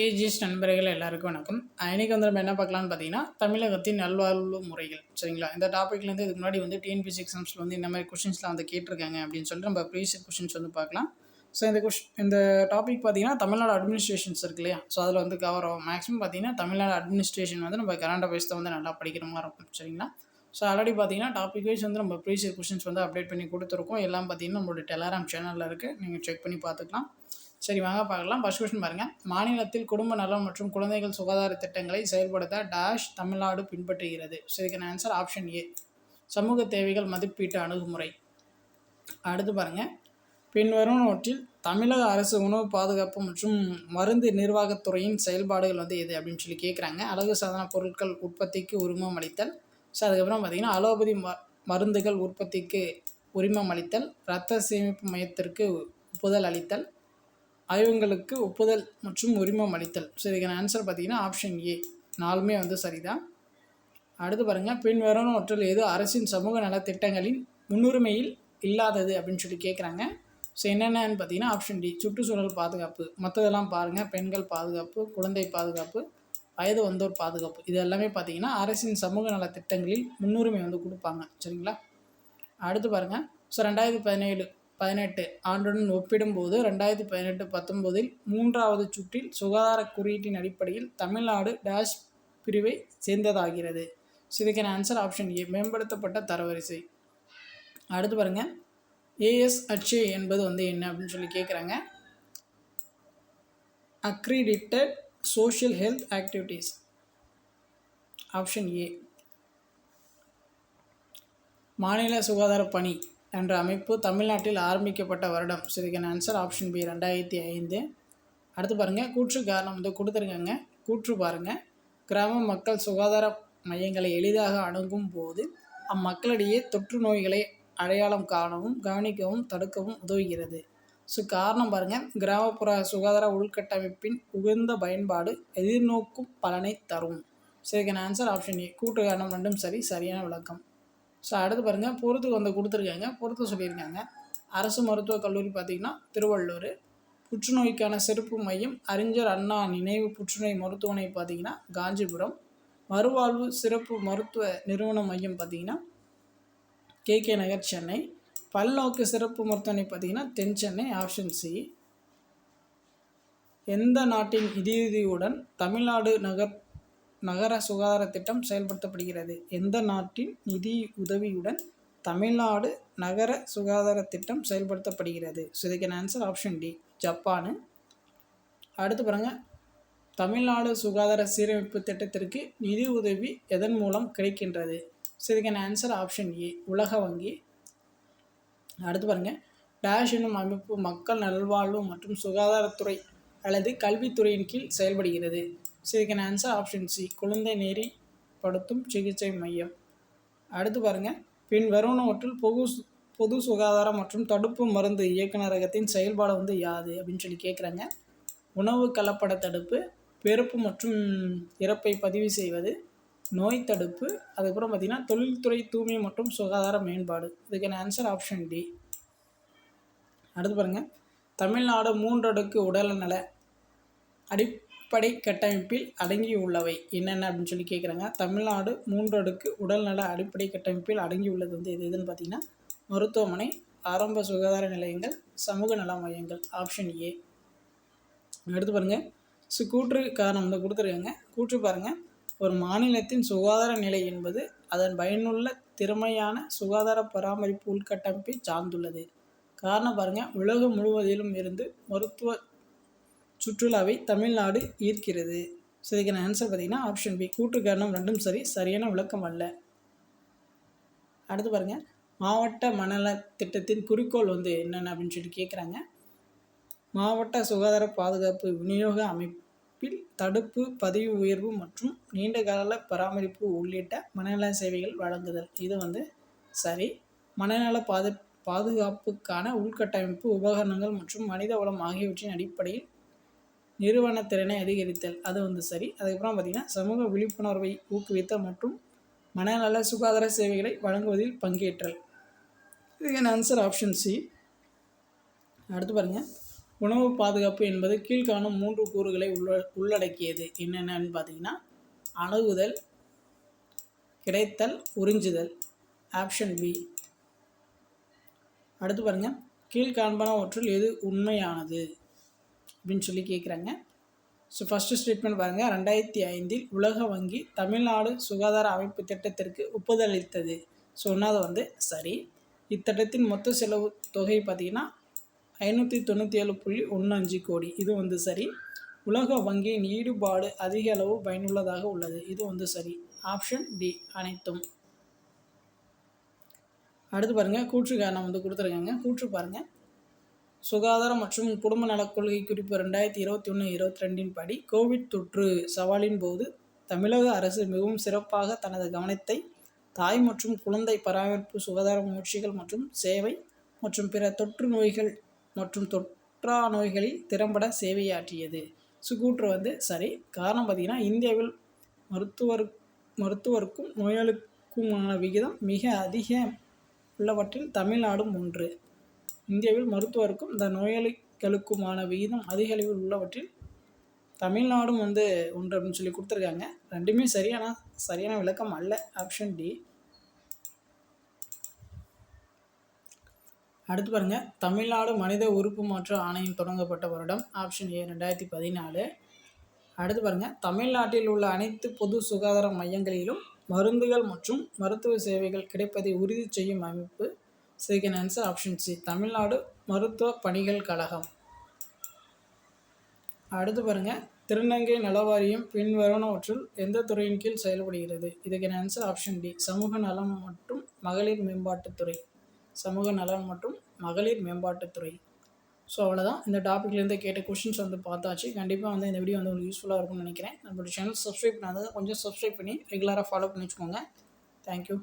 AGS நண்பர்கள் எல்லாருக்கும் வணக்கம். இன்றைக்கி வந்து நம்ம என்ன பார்க்கலான்னு பார்த்தீங்கன்னா தமிழகத்தின் நல்வாழ்வு முறைகள் சரிங்களா? இந்த டாப்பிக்லேருந்து இதுக்கு முன்னாடி வந்து டிஎன்பிசி எக்ஸாம்ஸில் வந்து இந்த மாதிரி கொஷின்ஸ்லாம் வந்து கேட்டிருக்காங்க அப்படின்னு சொல்லிட்டு நம்ம ப்ரீவியஸ் கொஷின்ஸ் வந்து பார்க்கலாம். ஸோ இந்த கொஷ் இந்த டாபிக் பார்த்தீங்கன்னா தமிழ்நாடு அட்மினிஸ்ட்ரேஷன்ஸ் இருக்கு இல்லையா? ஸோ அதில் வந்து கவர் ஆகும். மேக்ஸிமம் பார்த்தீங்கன்னா தமிழ்நாடு அட்மினிஸ்ட்ரேஷன் வந்து நம்ம கரண்ட் அஃபேர்ஸ் தான் வந்து நல்லா படிக்கிற மாதிரி இருக்கும் சரிங்களா? ஸோ ஆல்ரெடி பார்த்தீங்கன்னா டாபிக் வைஸ் வந்து நம்ம ப்ரீவியஸ் கொஷின்ஸ் வந்து அப்டேட் பண்ணி கொடுத்துருக்கோம். எல்லாம் பார்த்தீங்கன்னா நம்மளோட டெலாராம் சேனலில் இருக்குது நீங்கள் செக் பண்ணி பார்த்துக்கலாம். சரி வாங்க பார்க்கலாம். ஃபஸ்ட் கொஸ்டின் பாருங்கள் மாநிலத்தில் குடும்ப நலம் மற்றும் குழந்தைகள் சுகாதார திட்டங்களை செயல்படுத்த டேஷ் தமிழ்நாடு பின்பற்றுகிறது. ஸோ இதுக்கான ஆன்சர் ஆப்ஷன் ஏ சமூக தேவைகள் மதிப்பீட்டு அணுகுமுறை. அடுத்து பாருங்கள் பின்வரும் நோட்டில் தமிழக அரசு உணவு பாதுகாப்பு மற்றும் மருந்து நிர்வாகத்துறையின் செயல்பாடுகள் வந்து எது அப்படின்னு சொல்லி கேட்குறாங்க அழகு சாதன பொருட்கள் உற்பத்திக்கு உரிமம் அளித்தல். ஸோ அதுக்கப்புறம் பார்த்திங்கன்னா அலோபதி ம மருந்துகள் உற்பத்திக்கு உரிமம் அளித்தல். இரத்த சேமிப்பு மையத்திற்கு ஒப்புதல் அளித்தல். ஆய்வுங்களுக்கு ஒப்புதல் மற்றும் உரிமம் அளித்தல். ஸோ இதுக்கான ஆன்சர் பார்த்தீங்கன்னா ஆப்ஷன் ஏ நாலுமே வந்து சரிதான். அடுத்து பாருங்கள் பின்வரும் ஒற்றில் ஏதோ அரசின் சமூக நலத்திட்டங்களின் முன்னுரிமையில் இல்லாதது அப்படின்னு சொல்லி கேட்குறாங்க ஸோ என்னென்னு பார்த்தீங்கன்னா ஆப்ஷன் டி சுற்றுச்சூழல் பாதுகாப்பு. மற்றதெல்லாம் பாருங்கள் பெண்கள் பாதுகாப்பு குழந்தை பாதுகாப்பு வயது வந்தோர் பாதுகாப்பு. இது எல்லாமே பார்த்தீங்கன்னா அரசின் சமூக நலத்திட்டங்களில் முன்னுரிமை வந்து கொடுப்பாங்க. சரிங்களா? அடுத்து பாருங்கள் ஸோ ரெண்டாயிரத்தி பதினேழு. பதினெட்டு ஆண்டுடன் ஒப்பிடும்போது ரெண்டாயிரத்தி பதினெட்டு பத்தொம்போதில் மூன்றாவது சுற்றில் சுகாதார குறியீட்டின் அடிப்படையில் தமிழ்நாடு டேஷ் பிரிவை சேர்ந்ததாகிறது. ஸோ இதுக்கான ஆன்சர் ஆப்ஷன் ஏ மேம்படுத்தப்பட்ட தரவரிசை. அடுத்து பாருங்கள் ஏஎஸ்ஹெச்ஏ என்பது வந்து என்ன அப்படின்னு சொல்லி கேட்குறாங்க accredited social health activities option A மாநில சுகாதார பணி. என்ற அமைப்பு தமிழ்நாட்டில் ஆரம்பிக்கப்பட்ட வருடம். ஸோ இதுக்கான ஆன்சர் ஆப்ஷன் பி ரெண்டாயிரத்தி ஐந்து. அடுத்து பாருங்கள் கூற்று காரணம் வந்து கொடுத்துருக்காங்க. கூற்று பாருங்கள் கிராம மக்கள் சுகாதார மையங்களை எளிதாக அணுகும் போது அம்மக்களிடையே தொற்று நோய்களை அடையாளம் காணவும் கவனிக்கவும் தடுக்கவும் உதவுகிறது. ஸோ காரணம் பாருங்கள் கிராமப்புற சுகாதார உள்கட்டமைப்பின் உகந்த பயன்பாடு எதிர்நோக்கும் பலனை தரும். ஸோ இதுக்கான ஆன்சர் ஆப்ஷன் ஏ கூட்டு காரணம் ரெண்டும் சரி சரியான விளக்கம். ஸோ அடுத்து பாருங்கள் பொறுத்துக்கு வந்து கொடுத்துருக்காங்க. பொறுத்து சொல்லியிருக்காங்க. அரசு மருத்துவக் கல்லூரி பார்த்திங்கன்னா திருவள்ளூர். புற்றுநோய்க்கான சிறப்பு மையம் அறிஞர் அண்ணா நினைவு புற்றுநோய் மருத்துவமனை பார்த்திங்கன்னா காஞ்சிபுரம். மறுவாழ்வு சிறப்பு மருத்துவ நிறுவன மையம் பார்த்திங்கன்னா கே. கே. நகர் சென்னை. பல்நோக்கு சிறப்பு மருத்துவமனை பார்த்திங்கன்னா தென் சென்னை ஆப்ஷன் சி. எந்த நாட்டின் நிதியுதவியுடன் தமிழ்நாடு நகர் நகர சுகாதார திட்டம் செயல்படுத்தப்படுகிறது. எந்த நாட்டின் நிதி உதவியுடன் தமிழ்நாடு நகர சுகாதார திட்டம் செயல்படுத்தப்படுகிறது? ஸோ இதுக்கான ஆன்சர் ஆப்ஷன் டி ஜப்பானு. அடுத்து பாருங்கள் தமிழ்நாடு சுகாதார சீரமைப்பு திட்டத்திற்கு நிதி உதவி எதன் மூலம் கிடைக்கின்றது? ஸோ இதுக்கான ஆன்சர் ஆப்ஷன் ஏ உலக வங்கி. அடுத்து பாருங்கள் டேஷ் என்னும் அமைப்பு மக்கள் நல்வாழ்வு மற்றும் சுகாதாரத்துறை அல்லது கல்வித்துறையின் கீழ் செயல்படுகிறது. ஸோ இதுக்கான ஆன்சர் ஆப்ஷன் சி குழந்தை நெறிப்படுத்தும் சிகிச்சை மையம். அடுத்து பாருங்கள் பின் வருவனவற்றில் பொது பொது சுகாதாரம் மற்றும் தடுப்பு மருந்து இயக்குநரகத்தின் செயல்பாடு வந்து யாது அப்படின்னு சொல்லி கேட்குறாங்க உணவு கலப்பட தடுப்பு பிறப்பு மற்றும் இறப்பை பதிவு செய்வது நோய் தடுப்பு அதுக்கப்புறம் பார்த்திங்கன்னா தொழில்துறை தூய்மை மற்றும் சுகாதார மேம்பாடு. இதுக்கான ஆன்சர் ஆப்ஷன் டி அடுத்து பாருங்கள் தமிழ்நாடு மூன்றடுக்கு உடல்நல அடி அடிப்படை கட்டமைப்பில் அடங்கியுள்ளவை. என்னென்ன அப்படின்னு சொல்லி கேட்குறாங்க தமிழ்நாடு மூன்று அடுக்கு உடல்நல அடிப்படை கட்டமைப்பில் அடங்கியுள்ளது வந்து எது எதுன்னு பார்த்தீங்கன்னா மருத்துவமனை ஆரம்ப சுகாதார நிலையங்கள் சமூக நல மையங்கள் ஆப்ஷன் ஏ எடுத்து பாருங்கள் ஸோ கூற்று காரணம் வந்து கொடுத்துருக்காங்க. கூற்று பாருங்கள் ஒரு மாநிலத்தின் சுகாதார நிலை என்பது அதன் பயனுள்ள திறமையான சுகாதார பராமரிப்பு உள்கட்டமைப்பை சார்ந்துள்ளது. காரணம் பாருங்கள் உலகம் முழுவதிலும் இருந்து மருத்துவ சுற்றுலாவை தமிழ்நாடு ஈர்க்கிறது. ஸோ இதுக்கான ஆன்சர் பார்த்திங்கன்னா ஆப்ஷன் பி கூட்டு காரணம் ரெண்டும் சரி சரியான விளக்கம் அல்ல. அடுத்து பாருங்கள் மாவட்ட மணல திட்டத்தின் குறிக்கோள் வந்து என்னென்ன அப்படின்னு சொல்லிட்டு கேட்குறாங்க மாவட்ட சுகாதார பாதுகாப்பு விநியோக அமைப்பில் தடுப்பு பதிவு உயர்வு மற்றும் நீண்டகால பராமரிப்பு உள்ளிட்ட மனநல சேவைகள் வழங்குதல். இது வந்து சரி. மனநல பாது பாதுகாப்புக்கான உள்கட்டமைப்பு உபகரணங்கள் மற்றும் மனித வளம் ஆகியவற்றின் அடிப்படையில் நிறுவன திறனை அதிகரித்தல். அது வந்து சரி. அதுக்கப்புறம் பார்த்திங்கன்னா சமூக விழிப்புணர்வை ஊக்குவித்தல் மற்றும் மனநல சுகாதார சேவைகளை வழங்குவதில் பங்கேற்றல். இதுக்கான ஆன்சர் ஆப்ஷன் சி அடுத்து பாருங்கள் உணவு பாதுகாப்பு என்பது கீழ்காணும் மூன்று கூறுகளை உள்ள உள்ளடக்கியது. என்னென்னு பார்த்தீங்கன்னா அணுகுதல் கிடைத்தல் உறிஞ்சுதல். ஆப்ஷன் பி அடுத்து பாருங்கள் கீழ்காண்பனவற்றில் எது உண்மையானது? அப்படின்னு சொல்லி கேட்குறாங்க ஸோ ஃபஸ்ட்டு ஸ்டேட்மெண்ட் பாருங்கள் ரெண்டாயிரத்தி ஐந்தில் உலக வங்கி தமிழ்நாடு சுகாதார அமைப்பு திட்டத்திற்கு ஒப்புதல் அளித்தது ஒன்றாவது வந்து சரி. இத்திட்டத்தின் மொத்த செலவு தொகை பார்த்திங்கன்னா ஐநூற்றி தொண்ணூற்றி ஏழு புள்ளி ஒன்று அஞ்சு கோடி. இது வந்து சரி. உலக வங்கியின் ஈடுபாடு அதிக அளவு பயனுள்ளதாக உள்ளது. இது வந்து சரி. ஆப்ஷன் டி அனைத்தும். அடுத்து பாருங்கள் கூற்று காரணம் வந்து கொடுத்துருக்காங்க. கூற்று பாருங்கள் சுகாதாரம் மற்றும் குடும்ப நலக் கொள்கை குறிப்பு ரெண்டாயிரத்தி இருபத்தி ஒன்று இருபத்தி ரெண்டின் படி கோவிட் தொற்று சவாலின் போது தமிழக அரசு மிகவும் சிறப்பாக தனது கவனத்தை தாய் மற்றும் குழந்தை பராமரிப்பு சுகாதார முயற்சிகள் மற்றும் சேவை மற்றும் பிற தொற்று நோய்கள் மற்றும் தொற்றா நோய்களில் திறம்பட சேவையாற்றியது. சுகூற்று வந்து சரி காரணம் பார்த்திங்கன்னா இந்தியாவில் மருத்துவர் மருத்துவருக்கும் நோயாளிக்குமான விகிதம் மிக அதிக உள்ளவற்றில் தமிழ்நாடும் ஒன்று. இந்தியாவில் மருத்துவருக்கும் இந்த நோயாளிகளுக்குமான விகிதம் அதிக அளவில் உள்ளவற்றில் தமிழ்நாடும் வந்து ஒன்று அப்படின்னு சொல்லி கொடுத்துருக்காங்க. ரெண்டுமே சரியான? சரியான விளக்கம் அல்ல. ஆப்ஷன் டி அடுத்து பாருங்கள் தமிழ்நாடு மனித உறுப்பு மாற்று ஆணையம் தொடங்கப்பட்ட வருடம். ஆப்ஷன் ஏ ரெண்டாயிரத்தி பதினாலு. அடுத்து பாருங்கள் தமிழ்நாட்டில் உள்ள அனைத்து பொது சுகாதார மையங்களிலும் மருந்துகள் மற்றும் மருத்துவ சேவைகள் கிடைப்பதை உறுதி செய்யும் அமைப்பு second answer option C Tamil Nadu மருத்துவ பணிகள் கழகம். அடுத்து பாருங்கள் திருநங்கை நலவாரியம் பின்வருவனவற்றுள் எந்த துறையின் கீழ் செயல்படுகிறது? இதுக்கான ஆன்சர் ஆப்ஷன் டி சமூக நலம் மற்றும் மகளிர் மேம்பாட்டுத்துறை சமூக நலம் மற்றும் மகளிர் மேம்பாட்டுத்துறை ஸோ அவ்வளோதான் இந்த டாப்பிக்லேருந்து கேட்ட கொஷின்ஸ் வந்து பார்த்தாச்சு. கண்டிப்பாக வந்து இந்த வீடியோ வந்து உங்களுக்கு யூஸ்ஃபுல்லாக இருக்கும்னு நினைக்கிறேன். நம்மளோட சேனல் சப்ஸ்கிரைப் பண்ணாத கொஞ்சம் சப்ஸ்கிரைப் பண்ணி ரெகுலராக ஃபாலோ பண்ணி வச்சுக்கோங்க தேங்க்யூ